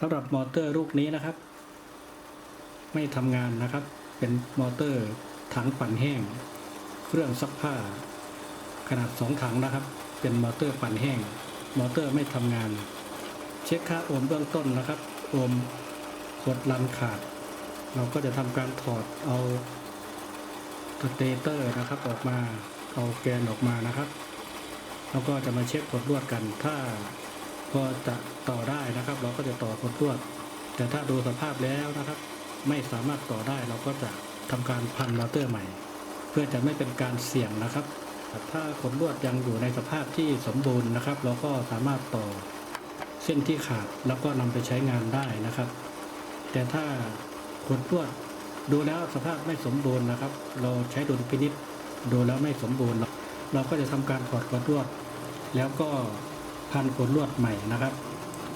สำหรับมอเตอร์ลูกนี้นะครับ ไม่ทำงานนะครับ เป็นมอเตอร์ถังปั่นแห้ง เครื่องซักผ้า ขนาด 2 ถังนะครับ เป็นมอเตอร์ปั่นแห้ง มอเตอร์ไม่ทำงาน เช็คค่าโอห์มเบื้องต้นนะครับโอห์มกดลันขาด เราก็จะทำการถอดเอาสเตเตอร์นะครับออกมาเอาแกนออกมานะครับ แล้วก็จะมาเช็คกดลวดกันถ้า พอจะต่อได้นะครับ เราก็จะต่อกดลวด แต่ถ้าดูสภาพแล้วนะครับ ไม่สามารถต่อได้เราก็จะทำการพันมอเตอร์ใหม่ เพื่อจะไม่เป็นการเสี่ยงนะครับ ถ้าขดลวดยังอยู่ในสภาพที่สมบูรณ์นะครับ เราก็สามารถต่อเส้นที่ขาดแล้วก็นำไปใช้งานได้นะครับ แต่ถ้าขดลวดดูแล้วสภาพไม่สมบูรณ์นะครับ เราใช้ดุลพินิษดูแล้วไม่สมบูรณ์ เราก็จะทำการถอดขดลวด แล้วก็ พันขดลวดใหม่นะครับ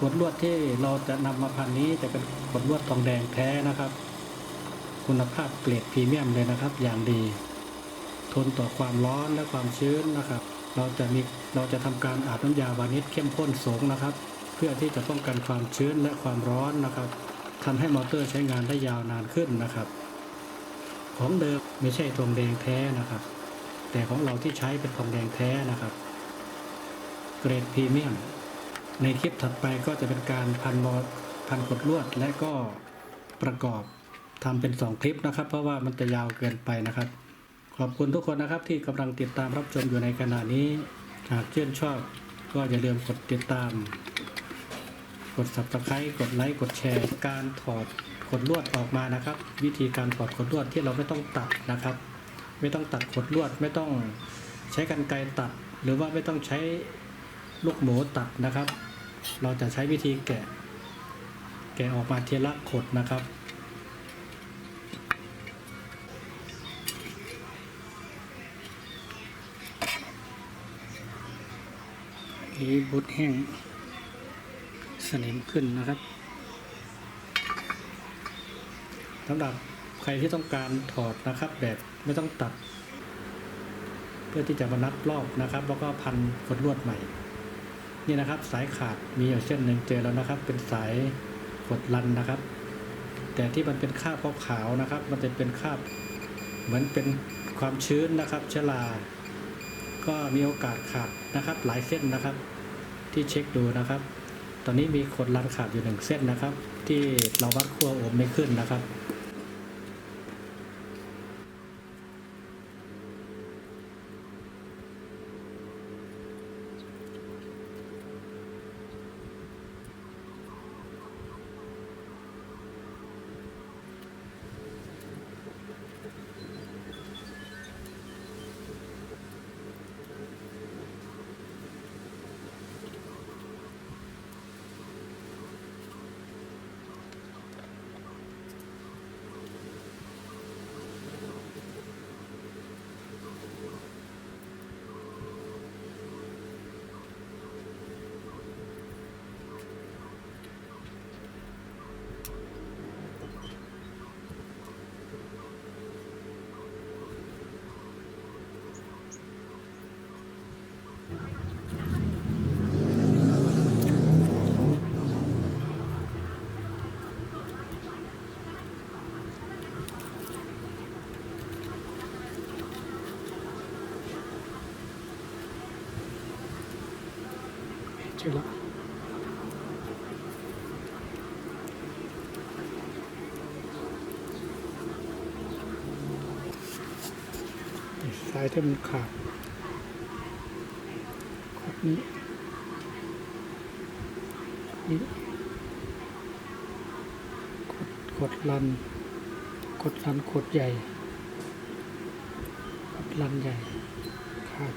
ขดลวดที่เราจะนำมาพันนี้จะเป็นขดลวดทองแดงแท้นะครับ คุณภาพเกรดพรีเมียมเลยนะครับ อย่างดี ทนต่อความร้อนและความชื้นนะครับ เราจะมีเราจะทำการอาบน้ำยาวานิชเข้มข้นสูงนะครับ เพื่อที่จะป้องกันความชื้นและความร้อนนะครับทำให้มอเตอร์ใช้งานได้ยาวนานขึ้นนะครับ ของเดิมไม่ใช่ทองแดงแท้นะครับ แต่ของเราที่ใช้เป็นทองแดงแท้นะครับ รดพรีเมียม ในคลิปถัดไปก็จะเป็นการพันมอพันกดลวดและก็ประกอบทำเป็น 2 คลิปนะครับ เพราะว่ามันจะยาวเกินไปนะครับ ขอบคุณทุกคนนะครับที่กำลังติดตามรับชมอยู่ในขณะนี้หากชื่นชอบก็อย่าลืมกดติดตาม กด subscribe กดไลค์กดแชร์ การถอดขดลวดออกมานะครับ วิธีการถอดขดลวดที่เราไม่ต้องตัดนะครับ ไม่ต้องตัดขดลวดไม่ต้องใช้กรรไกรตัด หรือว่าไม่ต้องใช้ ลูกหมูตัดนะครับ เราจะใช้วิธีแกะ แกะออกมาเทีละขดนะครับ นี่บุดแห้งสนิมขึ้นนะครับสำหรับใครที่ต้องการถอดนะครับ แบบไม่ต้องตัด เพื่อที่จะมานับรอบนะครับ แล้วก็พันกดลวดใหม่ นี่นะครับสายขาดมีอยู่เส้นหนึ่งเจอแล้วนะครับ เป็นสายกดลันนะครับ แต่ที่มันเป็นคราบขาวๆนะครับ มันจะเป็นคราบเหมือนเป็นความชื้นนะครับเชื้อราก็มีโอกาสขาดนะครับ หลายเส้นนะครับ ที่เช็คดูนะครับ ตอนนี้มีขดรันขาดอยู่หนึ่งเส้นนะครับ ที่เราวัดขั้วโอห์มไม่ขึ้นนะครับ เจอล้วสายที่มันขาดขดนี้นี่กดกดลัน กดลันกดใหญ่ กดลันใหญ่ขาด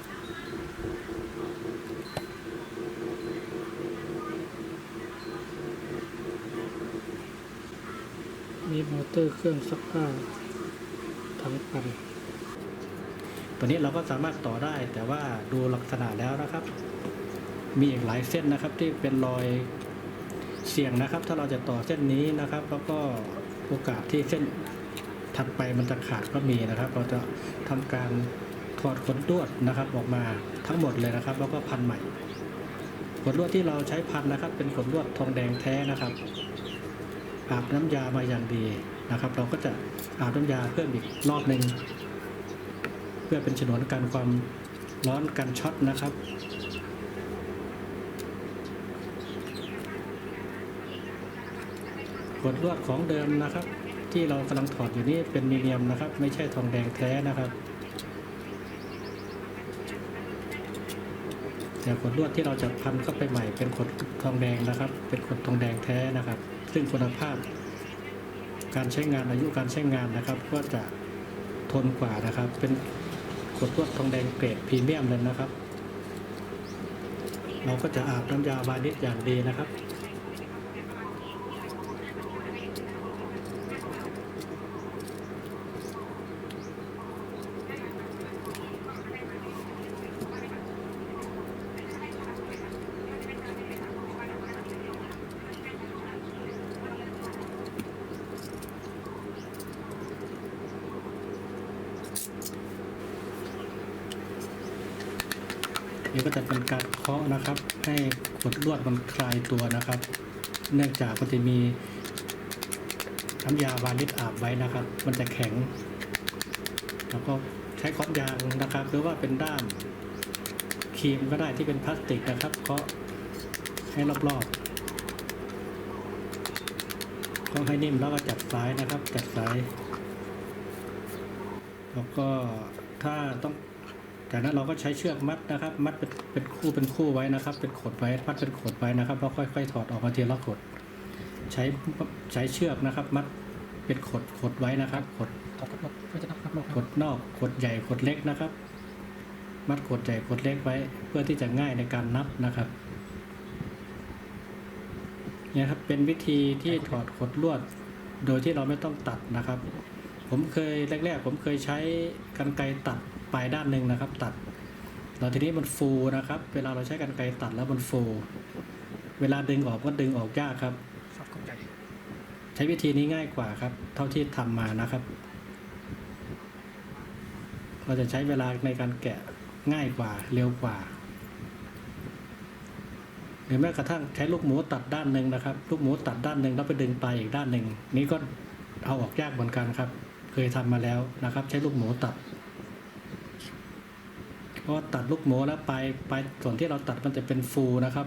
มีมอเตอร์เครื่องซักผ้าทั้งปันตัวนี้เราก็สามารถต่อได้แต่ว่าดูลักษณะแล้วนะครับ มีอีกหลายเส้นนะครับที่เป็นรอยเสี่ยงนะครับ ถ้าเราจะต่อเส้นนี้นะครับ แล้วก็โอกาสที่เส้นถัดไปมันจะขาดก็มีนะครับ เราจะทำการถอดขนลวดนะครับ ออกมาทั้งหมดเลยนะครับ แล้วก็พันใหม่ขนลวดที่เราใช้พันนะครับ เป็นขนลวดทองแดงแท้นะครับ อาบน้ำยามาอย่างดีนะครับ เราก็จะอาบน้ำยาเพิ่มอีกรอบหนึ่งเพื่อเป็นฉนวนกันความร้อนกันช็อตนะครับกดลวดของเดิมนะครับ ที่เรากำลังถอดอยู่นี่เป็นมีเนียมนะครับ ไม่ใช่ทองแดงแท้นะครับ แต่ขดลวดที่เราจะพันเข้าไปใหม่เป็นขดทองแดงนะครับ เป็นขดทองแดงแท้นะครับ ซึ่งคุณภาพ การใช้งานอายุการใช้งานนะครับ ก็จะทนกว่านะครับ เป็นขดลวดทองแดงเกรดพรีเมียมเลยนะครับ เราก็จะอาบน้ำยาบานิชอย่างดีนะครับ นี่ก็จะเป็นการเคาะนะครับ ให้ขดลวดมันคลายตัวนะครับ เนื่องจากมันจะมีน้ำยาวานิชอาบไว้นะครับ มันจะแข็ง แล้วก็ใช้ค้อนยางนะครับ หรือว่าเป็นด้ามครีมก็ได้ที่เป็นพลาสติกนะครับเคาะให้รอบๆเคาะให้นิ่มแล้วก็จัดสายนะครับ จัดสาย แล้วก็ถ้าต้อง จากนั้นเราก็ใช้เชือกมัดนะครับ มัดเป็นเป็นคู่เป็นคู่ไว้นะครับ เป็นขดไว้มัดเป็นขดไว้นะครับแล้วค่อย ๆ ถอดออกมาทีละขด ใช้ใช้เชือกนะครับ มัดเป็นขดขดไว้นะครับ ขดขอบคุณเพื่อจะนับนับขดนอกขดใหญ่ขดเล็กนะครับ มัดขดใหญ่ขดเล็กไว้ เพื่อที่จะง่ายในการนับนะครับเนี่ยครับเป็นวิธีที่ถอดขดลวด โดยที่เราไม่ต้องตัดนะครับ ผมเคยแรก ๆ ผมเคยใช้กรรไกรตัด ปลายด้านหนึ่งนะครับ ตัดแล้วทีนี้มันฟูนะครับ เวลาเราใช้กรรไกรตัดแล้วมันฟู เวลาดึงออกก็ดึงออกยากครับ ใช้วิธีนี้ง่ายกว่าครับ เท่าที่ทำมานะครับ เราจะใช้เวลาในการแกะง่ายกว่าเร็วกว่าหรือแม้กระทั่งใช้ลูกหมูตัดด้านหนึ่งนะครับ ลูกหมูตัดด้านหนึ่งแล้วไปดึงปลายอีกด้านหนึ่งนี่ก็เอาออกยากเหมือนกันครับ เคยทำมาแล้วนะครับ ใช้ลูกหมูตัด ราะตัดลูกหมูแล้วปลายปลายส่วนที่เราตัดมันจะเป็นฟูนะครับ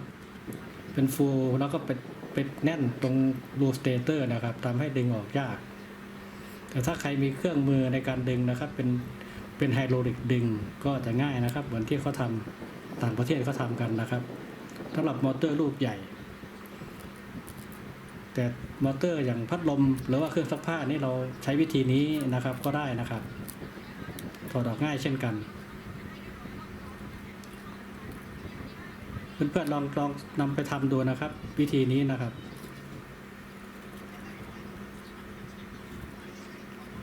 เป็นฟูแล้วก็เป็นเป็นแน่นตรงรูสเตเตอร์นะครับทำให้ดึงออกยาก แต่ถ้าใครมีเครื่องมือในการดึงนะครับ เป็นเป็นไฮดรอลิกดึงก็จะง่ายนะครับ เหมือนที่เขาทำต่างประเทศเขาทำกันนะครับสำหรับมอเตอร์ลูกใหญ่ แต่มอเตอร์อย่างพัดลมหรือว่าเครื่องซักผ้านี่เราใช้วิธีนี้นะครับก็ได้นะครับถอดออกง่ายเช่นกัน เพื่อนๆลองลองนำไปทำดูนะครับ วิธีนี้นะครับ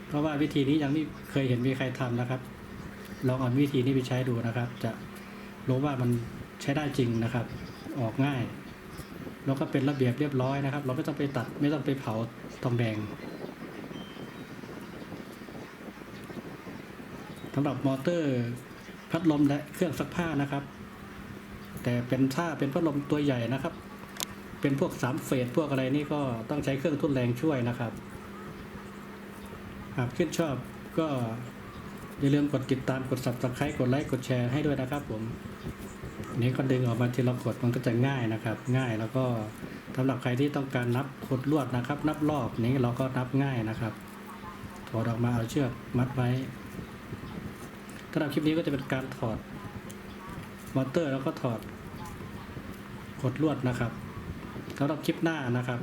เพราะว่าวิธีนี้ยังไม่เคยเห็นมีใครทำนะครับ ลองเอาวิธีนี้ไปใช้ดูนะครับ จะรู้ว่ามันใช้ได้จริงนะครับ ออกง่าย แล้วก็เป็นระเบียบเรียบร้อยนะครับ เราไม่ต้องไปตัดไม่ต้องไปเผาทองแดงสำหรับมอเตอร์พัดลมและเครื่องซักผ้านะครับ แต่เป็นถ้าเป็นพัดลมตัวใหญ่นะครับ เป็นพวกสามเฟสพวกอะไรนี่ก็ต้องใช้เครื่องทุนแรงช่วยนะครับ หากชื่นชอบก็อย่าลืมกดติดตามกด subscribe กดไลค์กดแชร์ให้ด้วยนะครับผมนี้ก็ดึงออกมาทีละกดมันก็จะง่ายนะครับ ง่ายแล้วก็สำหรับใครที่ต้องการนับขดลวดนะครับ นับรอบนี้เราก็นับง่ายนะครับถอดออกมาเอาเชือกมัดไว้สำหรับคลิปนี้ก็จะเป็นการถอด มอเตอร์แล้วก็ถอดกดลวดนะครับสำหรับคลิปหน้านะครับ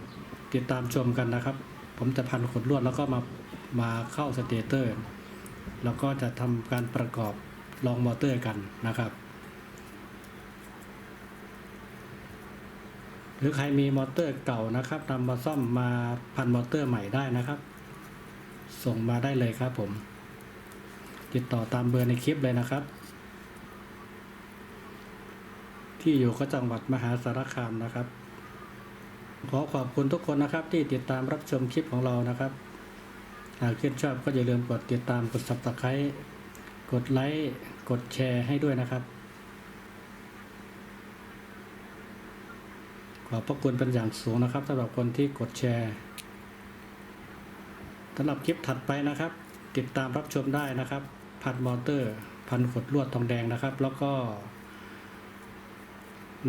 ติดตามชมกันนะครับ ผมจะพันขดลวดแล้วก็มามาเข้าสเตเตอร์แล้วก็จะทำการประกอบลองมอเตอร์กันนะครับ หรือใครมีมอเตอร์เก่านะครับนำมาซ่อมมาพันมอเตอร์ใหม่ได้นะครับ ส่งมาได้เลยครับผม ติดต่อตามเบอร์ในคลิปเลยนะครับ ที่อยู่ก็จังหวัดมหาสารคามนะครับ ขอขอบคุณทุกคนนะครับ ที่ติดตามรับชมคลิปของเรานะครับ หากชื่นชอบก็อย่าลืมกดติดตามกด subscribe กดไลค์กดแชร์ให้ด้วยนะครับ ขอบพระคุณเป็นอย่างสูงนะครับสำหรับคนที่กดแชร์สำหรับคลิปถัดไปนะครับ ติดตามรับชมได้นะครับ พันมอเตอร์ พันขดลวดทองแดงนะครับ แล้วก็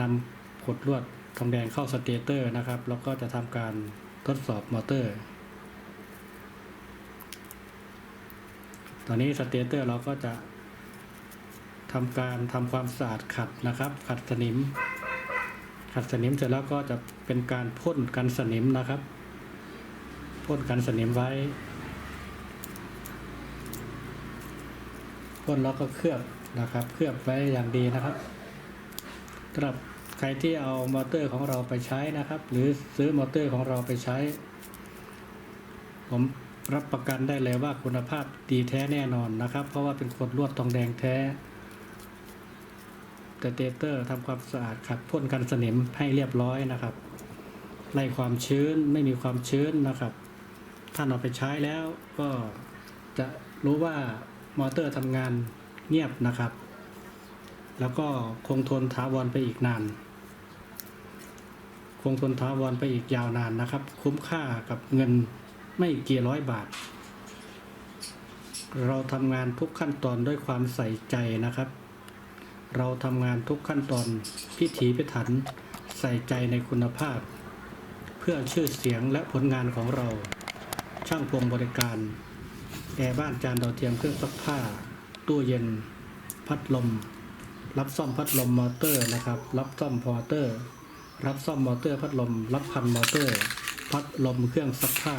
นำขดลวดทองแดงเข้าสเตเตอร์นะครับ แล้วก็จะทำการทดสอบมอเตอร์ ตอนนี้สเตเตอร์เราก็จะทำการทำความสะอาดขัดนะครับ ขัดสนิม ขัดสนิมเสร็จแล้วก็จะเป็นการพ่นกันสนิมนะครับพ่นกันสนิมไว้พ่นแล้วก็เคลือบนะครับ เคลือบไว้อย่างดีนะครับ สำหรับใครที่เอามอเตอร์ของเราไปใช้นะครับ หรือซื้อมอเตอร์ของเราไปใช้ ผมรับประกันได้เลยว่าคุณภาพดีแท้แน่นอนนะครับ เพราะว่าเป็นขดลวดทองแดงแท้แต่เตเตอร์ทำความสะอาดขัดพ่นกันสนิมให้เรียบร้อยนะครับไล่ความชื้นไม่มีความชื้นนะครับถ้านเอาไปใช้แล้วก็จะรู้ว่ามอเตอร์ทำงานเงียบนะครับ แล้วก็คงทนถาวรไปอีกนาน คงทนถาวรไปอีกยาวนานนะครับ คุ้มค่ากับเงินไม่กี่ร้อยบาท เราทำงานทุกขั้นตอนด้วยความใส่ใจนะครับ เราทำงานทุกขั้นตอนพิถีพิถันใส่ใจในคุณภาพ เพื่อชื่อเสียงและผลงานของเรา ช่างพวงบริการแอร์บ้านจานดาวเทียมเครื่องซักผ้า ตู้เย็น พัดลม รับซ่อมพัดลมมอเตอร์นะครับ รับซ่อมมอเตอร์ รับซ่อมมอเตอร์ พัดลม รับพันมอเตอร์ พัดลมเครื่องซักผ้า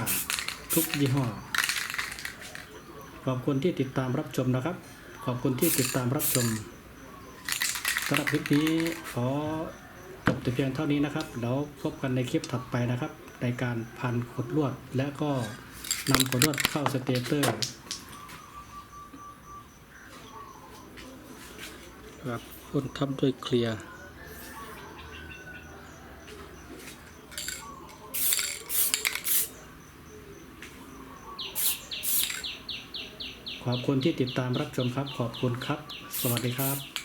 ทุกยี่ห้อ ขอบคุณที่ติดตามรับชมนะครับ ขอบคุณที่ติดตามรับชมสำหรับคลิปนี้ขอจบแต่เพียงเท่านี้นะครับ แล้วพบกันในคลิปถัดไปนะครับ ในการพันขดลวดและก็นำขดลวดเข้าสเตเตอร์ ครับคนทำด้วยเคลียร์ขอบคุณที่ติดตามรับชมครับ ขอบคุณครับ สวัสดีครับ